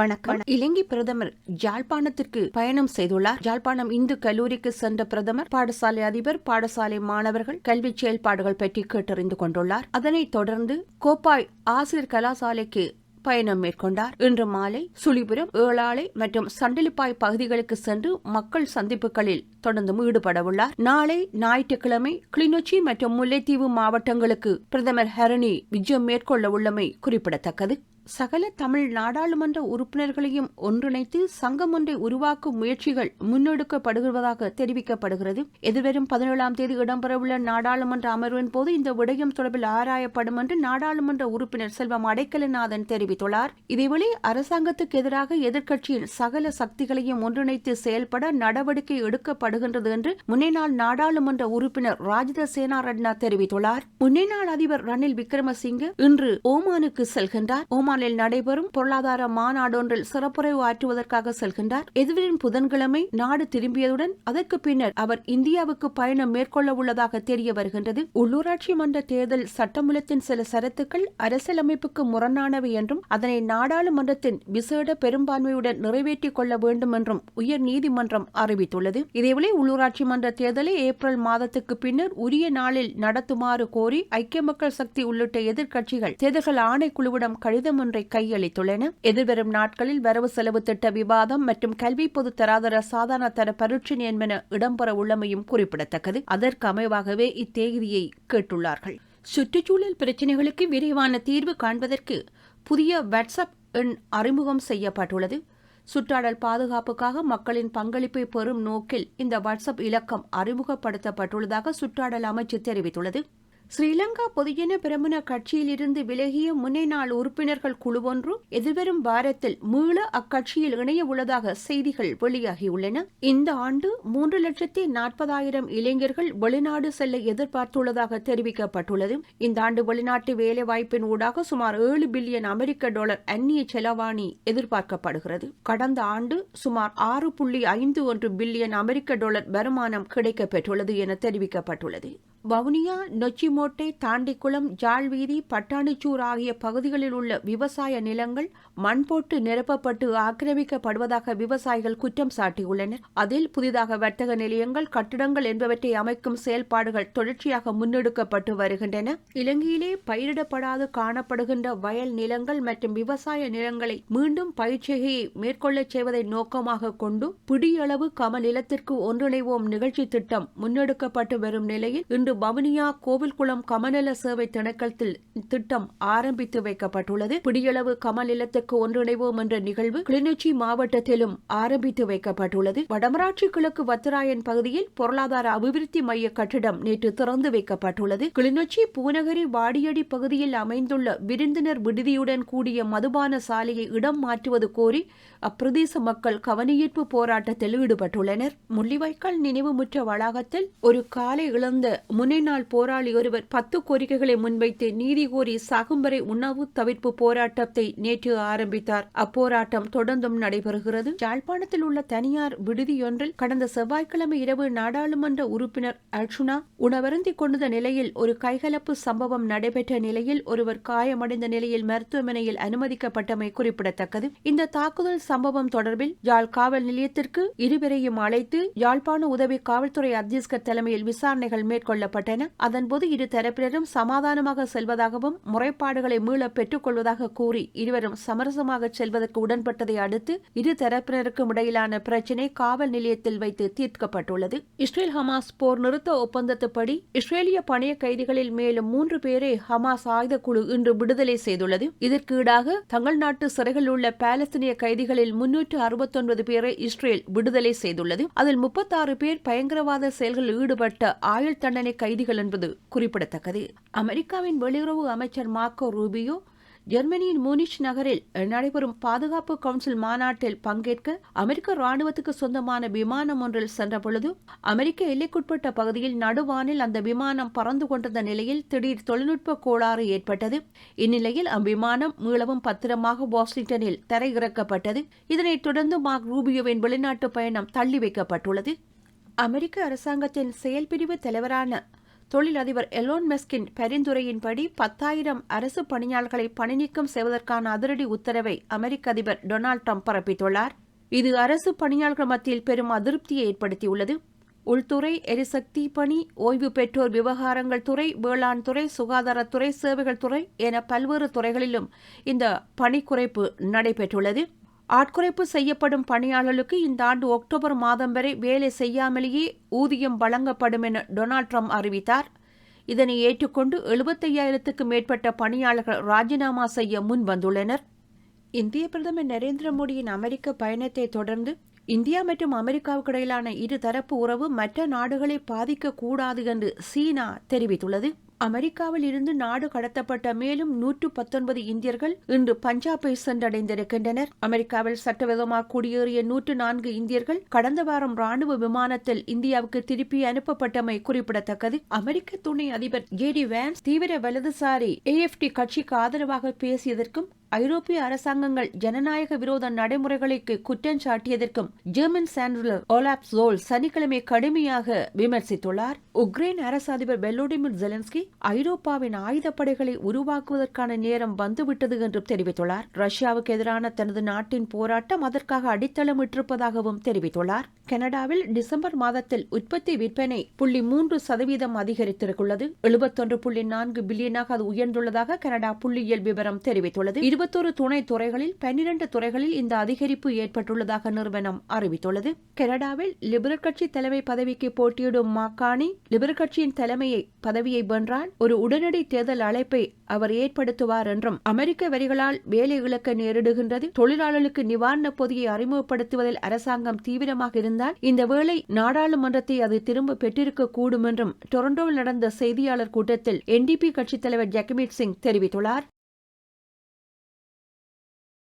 வணக்கம். இலங்கை பிரதமர் ஜாழ்ப்பாணத்திற்கு பயணம் செய்துள்ளார். ஜாழ்ப்பாணம் இந்து கல்லூரிக்கு சென்ற பிரதமர் பாடசாலை அதிபர் பாடசாலை மாணவர்கள் கல்வி செயல்பாடுகள் பற்றி கேட்டறிந்து கொண்டுள்ளார். அதனைத் தொடர்ந்து கோப்பாய் ஆசிரியர் கலாசாலைக்கு பயணம் மேற்கொண்டார். இன்று மாலை சுழிபுரம் ஏழாலை மற்றும் சண்டலிப்பாய் பகுதிகளுக்கு சென்று மக்கள் சந்திப்புகளில் தொடர்ந்தும் ஈடுபடவுள்ளார். நாளை ஞாயிற்றுக்கிழமை கிளிநொச்சி மற்றும் முல்லைத்தீவு மாவட்டங்களுக்கு பிரதமர் ஹரணி விஜயம் மேற்கொள்ள உள்ளமை குறிப்பிடத்தக்கது. சகல தமிழ் நாடாளுமன்ற உறுப்பினர்களையும் ஒன்றிணைத்து சங்கம் ஒன்றை உருவாக்கும் முயற்சிகள் முன்னெடுக்கப்படுவதாக தெரிவிக்கப்படுகிறது. எதிர்வரும் பதினேழாம் தேதி இடம்பெறவுள்ள நாடாளுமன்ற அமர்வின் போது இந்த விடயம் தொடர்பில் ஆராயப்படும் என்று நாடாளுமன்ற உறுப்பினர் செல்வம் அடைக்கலநாதன் தெரிவித்துள்ளார். இதேவேளை அரசாங்கத்துக்கு எதிராக எதிர்க்கட்சியின் சகல சக்திகளையும் ஒன்றிணைத்து செயல்பட நடவடிக்கை எடுக்கப்படுகின்றது என்று முன்னாள் நாடாளுமன்ற உறுப்பினர் ராஜித சேனாரட்னா தெரிவித்துள்ளார். முன்னாள் அதிபர் ரணில் விக்ரமசிங்கே இன்று ஓமானுக்கு செல்கின்றார். ஓமானில் நடைபெறும் பொருளாதார மாநாடொன்றில் சிறப்புரைவு ஆற்றுவதற்காக செல்கின்றார். எதிர்வரும் புதன்கிழமை நாடு திரும்பியதுடன் அதற்கு பின்னர் அவர் இந்தியாவுக்கு பயணம் மேற்கொள்ள உள்ளதாக தெரிய வருகின்றது. உள்ளூராட்சி மன்ற தேர்தல் சட்டமூலத்தின் சில சரத்துக்கள் அரசியலமைப்புக்கு முரணானவை என்றும் அதனை நாடாளுமன்றத்தின் விசேட பெரும்பான்மையுடன் நிறைவேற்றிக் கொள்ள வேண்டும் என்றும் உயர் நீதிமன்றம் அறிவித்துள்ளது. இதேவேளை உள்ளூராட்சி மன்ற தேர்தலை ஏப்ரல் மாதத்துக்கு பின்னர் உரிய நாளில் நடத்துமாறு கோரி ஐக்கிய மக்கள் சக்தி உள்ளிட்ட எதிர்க்கட்சிகள் தேர்தல்கள் ஆணைக்குழுவிடம் கடிதம் ஒன்றை கையளித்துள்ளன. எதிர்வரும் நாட்களில் வரவு செலவு திட்ட விவாதம் மற்றும் கல்வி பொது தராதர சாதாரண தர பரீட்சை என்பன இடம்பெற உள்ளமையும் குறிப்பிடத்தக்கது. அதற்கு அமைவாகவே இத்தேதியை கேட்டுள்ளார்கள். சுற்றுச்சூழல் பிரச்சினைகளுக்கு விரைவான தீர்வு காண்பதற்கு புதிய வாட்ஸ்அப் எண் அறிமுகம் செய்யப்பட்டுள்ளது. சுற்றாடல் பாதுகாப்புக்காக மக்களின் பங்களிப்பை பெறும் நோக்கில் இந்த வாட்ஸ்அப் இலக்கம் அறிமுகப்படுத்தப்பட்டுள்ளதாக சுற்றாடல் அமைச்சு தெரிவித்துள்ளது. ஸ்ரீலங்கா பொதுஜன பிரமுன கட்சியிலிருந்து விலகிய முன்னே நாள் உறுப்பினர்கள் குழுவொன்று எதிர்வரும் வாரத்தில் மீள அக்கட்சியில் இணைய உள்ளதாக செய்திகள் வெளியாகியுள்ளன. இந்த ஆண்டு மூன்று லட்சத்தி நாற்பதாயிரம் இளைஞர்கள் வெளிநாடு செல்ல எதிர்பார்த்துள்ளதாக தெரிவிக்கப்பட்டுள்ளது. இந்த ஆண்டு வெளிநாட்டு வேலைவாய்ப்பின் ஊடாக சுமார் ஏழு பில்லியன் அமெரிக்க டாலர் அந்நிய செலவாணி எதிர்பார்க்கப்படுகிறது. கடந்த ஆண்டு சுமார் ஆறு புள்ளி ஐந்து ஒன்று பில்லியன் அமெரிக்க டாலர் வருமானம் கிடைக்கப்பெற்றுள்ளது என தெரிவிக்கப்பட்டுள்ளது. வவுனியா நொச்சிமோட்டை தாண்டிக்குளம் ஜாழ்வீதி பட்டாணிச்சூர் ஆகிய பகுதிகளில் உள்ள விவசாய நிலங்கள் மண் போட்டு நிரப்பப்பட்டு ஆக்கிரமிக்கப்படுவதாக விவசாயிகள் குற்றம் சாட்டியுள்ளனர். அதில் புதிதாக வர்த்தக நிலையங்கள் கட்டிடங்கள் என்பவற்றை அமைக்கும் செயல்பாடுகள் தொடர்ச்சியாக முன்னெடுக்கப்பட்டு வருகின்றன. இலங்கையிலே பயிரிடப்படாது காணப்படுகின்ற வயல் நிலங்கள் மற்றும் விவசாய நிலங்களை மீண்டும் பயிற்சிகையை மேற்கொள்ளச் செய்வதை நோக்கமாக கொண்டு பிடியளவு கம நிலத்திற்கு ஒன்றிணைவோம் நிகழ்ச்சி திட்டம் முன்னெடுக்கப்பட்டு வரும் நிலையில் இன்று இன்று பவனியா கோவில்குளம் கமநல சேவை திணைக்களத்தில் திட்டம் ஆரம்பித்து வைக்கப்பட்டுள்ளது. பிடியளவு கமல் இல்லத்துக்கு ஒன்றிணைவோம் என்ற நிகழ்வு கிளிநொச்சி மாவட்டத்திலும் ஆரம்பித்து வைக்கப்பட்டுள்ளது. வடமராட்சி கிழக்கு வத்திராயன் பகுதியில் பொருளாதார அபிவிருத்தி மைய கட்டிடம் நேற்று திறந்து வைக்கப்பட்டுள்ளது. கிளிநொச்சி பூநகரி வாடியடி பகுதியில் அமைந்துள்ள விருந்தினர் விடுதியுடன் கூடிய மதுபான சாலையை இடம் மாற்றுவது கோரி அப்பிரதேச மக்கள் கவனஈர்ப்பு போராட்டத்தில் ஈடுபட்டுள்ளனர். முள்ளிவாய்க்கால் நினைவு முற்ற வளாகத்தில் ஒரு காலை இழந்த முன்னைநாள் போராளி ஒருவர் பத்து கோரிக்கைகளை முன்வைத்து நீதி கோரி சாகும்பரை உணவு தவிர்ப்பு போராட்டத்தை நேற்று ஆரம்பித்தார். அப்போராட்டம் தொடர்ந்தும் நடைபெறுகிறது. யாழ்ப்பாணத்தில் உள்ள தனியார் விடுதியொன்றில் கடந்த செவ்வாய்க்கிழமை இரவு நாடாளுமன்ற உறுப்பினர் அர்ஜுனா உணவருந்திக் கொண்ட நிலையில் ஒரு கைகலப்பு சம்பவம் நடைபெற்ற நிலையில் ஒருவர் காயமடைந்த நிலையில் மருத்துவமனையில் அனுமதிக்கப்பட்டமை குறிப்பிடத்தக்கது. இந்த தாக்குதல் சம்பவம் தொடர்பில் யாழ் காவல் நிலையத்திற்கு இருவரையும் அழைத்து யாழ்ப்பாண உதவி காவல்துறை அத்தியஸ்கர் தலைமையில் விசாரணைகள் மேற்கொள்ள மேற்கொள்ளப்பட்டன அதன்போது இரு தரப்பினரும் சமாதானமாக செல்வதாகவும் முறைப்பாடுகளை மீள பெற்றுக் கொள்வதாக கூறி இருவரும் சமரசமாக செல்வதற்கு உடன்பட்டதை அடுத்து இரு தரப்பினருக்கும் இடையிலான பிரச்சினை காவல் நிலையத்தில் வைத்து தீர்க்கப்பட்டுள்ளது. இஸ்ரேல் ஹமாஸ் போர் நிறுத்த ஒப்பந்தத்துப்படி இஸ்ரேலிய பணைய கைதிகளில் மேலும் மூன்று பேரை ஹமாஸ் ஆயுத குழு இன்று விடுதலை செய்துள்ளது. இதற்கு ஈடாக தங்கள் நாட்டு சிறைகளில் உள்ள பாலஸ்தீனிய கைதிகளில் முன்னூற்று அறுபத்தொன்பது பேரை இஸ்ரேல் விடுதலை செய்துள்ளது. அதில் முப்பத்தாறு பேர் பயங்கரவாத செயல்களில் ஈடுபட்ட ஆயுள் தண்டனை கைதிகள் என்பது குறிப்பிடத்தக்கது. அமெரிக்காவின் வெளியுறவு அமைச்சர் மார்க்கோ ரூபியோ ஜெர்மனியின் மூனிச் நகரில் நடைபெறும் பாதுகாப்பு கவுன்சில் மாநாட்டில் பங்கேற்க அமெரிக்க ராணுவத்துக்கு சொந்தமான விமானம் ஒன்றில் சென்றபொழுது அமெரிக்க எல்லைக்குட்பட்ட பகுதியில் நடுவானில் அந்த விமானம் பறந்து கொண்டிருந்த நிலையில் திடீர் தொழில்நுட்ப கோளாறு ஏற்பட்டது. இந்நிலையில் அவ்விமானம் மீளவும் பத்திரமாக வாஷிங்டனில் தரையிறக்கப்பட்டது. இதனைத் தொடர்ந்து மார்க் ரூபியோவின் வெளிநாட்டு பயணம் தள்ளி வைக்கப்பட்டுள்ளது. அமெரிக்க அரசாங்கத்தின் செயல்பிரிவு தலைவரான தொழிலதிபர் எலோன் மெஸ்கின் பரிந்துரையின்படி பத்தாயிரம் அரசு பணியாளர்களை பணிநீக்கம் செய்வதற்கான அதிரடி உத்தரவை அமெரிக்க அதிபர் டொனால்ட் ட்ரம்ப் பிறப்பித்துள்ளார். இது அரசு பணியாளர்கள் மத்தியில் பெரும் அதிருப்தியை ஏற்படுத்தியுள்ளது. உள்துறை எரிசக்தி பணி ஓய்வு பெற்றோர் விவகாரங்கள் துறை வேளாண் துறை சுகாதாரத்துறை சேவைகள் துறை என பல்வேறு துறைகளிலும் இந்த பணிக்குறைப்பு நடைபெற்றுள்ளது. ஆட்குறைப்பு செய்யப்படும் பணியாளர்களுக்கு இந்த ஆண்டு அக்டோபர் மாதம் வரை வேலை செய்யாமலேயே ஊதியம் வழங்கப்படும் என டொனால்ட் ட்ரம்ப் அறிவித்தார். இதனை ஏற்றுக்கொண்டு எழுபத்தையாயிரத்துக்கு மேற்பட்ட பணியாளர்கள் ராஜினாமா செய்ய முன் வந்துள்ளனர் இந்திய பிரதமர் நரேந்திர மோடியின் அமெரிக்க பயணத்தை தொடர்ந்து இந்தியா மற்றும் அமெரிக்காவுக்கு இடையிலான இருதரப்பு உறவு மற்ற நாடுகளை பாதிக்கக்கூடாது என்று சீனா தெரிவித்துள்ளது. அமெரிக்காவில் இருந்து நாடு கடத்தப்பட்ட மேலும் நூற்று பத்தொன்பது இந்தியர்கள் இன்று பஞ்சாபை சென்றடைந்திருக்கின்றனர். அமெரிக்காவில் சட்டவிரோதமாக குடியேறிய நூற்று நான்கு இந்தியர்கள் கடந்த வாரம் ராணுவ விமானத்தில் இந்தியாவுக்கு திருப்பி அனுப்பப்பட்டமை குறிப்பிடத்தக்கது. அமெரிக்க துணை அதிபர் ஜே டி வேன்ஸ் தீவிர வலதுசாரி ஏஎஃப்டி கட்சிக்கு ஆதரவாக பேசியதற்கும் ஐரோப்பிய அரசாங்கங்கள் ஜனநாயக விரோத நடைமுறைகளுக்கு குற்றம் சாட்டியதற்கும் ஜெர்மன் சான்சலர் ஓலாப் சோல் சனிக்கிழமை கடுமையாக விமர்சித்துள்ளார். உக்ரைன் அரசு அதிபர் வெலோடிமிர் ஜெலன்ஸ்கி ஐரோப்பாவின் ஆயுதப்படைகளை உருவாக்குவதற்கான நேரம் வந்துவிட்டது என்றும் தெரிவித்துள்ளார். ரஷ்யாவுக்கு எதிரான தனது நாட்டின் போராட்டம் அதற்காக அடித்தளமிட்டிருப்பதாகவும் தெரிவித்துள்ளார். கனடாவில் டிசம்பர் மாதத்தில் உற்பத்தி விற்பனை புள்ளி மூன்று சதவீதம் அதிகரித்திருக்குள்ளது எழுபத்தொன்று புள்ளி நான்கு பில்லியனாக அது உயர்ந்துள்ளதாக கனடா புள்ளியியல் விவரம் தெரிவித்துள்ளது. இருபத்தொரு துணை துறைகளில் பன்னிரண்டு துறைகளில் இந்த அதிகரிப்பு ஏற்பட்டுள்ளதாக நிறுவனம் அறிவித்துள்ளது. கனடாவில் லிபரல் கட்சி தலைமை பதவிக்கு போட்டியிடும் மாக்கானி லிபரல் கட்சியின் தலைமையை பதவியை வென்றால் ஒரு உடனடி தேர்தல் அழைப்பை அவர் ஏற்படுத்துவார் என்றும் அமெரிக்க வரிகளால் வேலை இழக்க நேரிடுகின்றது தொழிலாளர்களுக்கு நிவாரண பொதியை அறிமுகப்படுத்துவதில் அரசாங்கம் தீவிரமாக இருந்தால் இந்த வேளை நாடாளுமன்றத்தை அது திரும்ப பெற்றிருக்க கூடும் என்றும் டொரண்டோவில் நடந்த செய்தியாளர் கூட்டத்தில் என்டிபி கட்சித் தலைவர் ஜெகமீத் சிங் தெரிவித்துள்ளார்.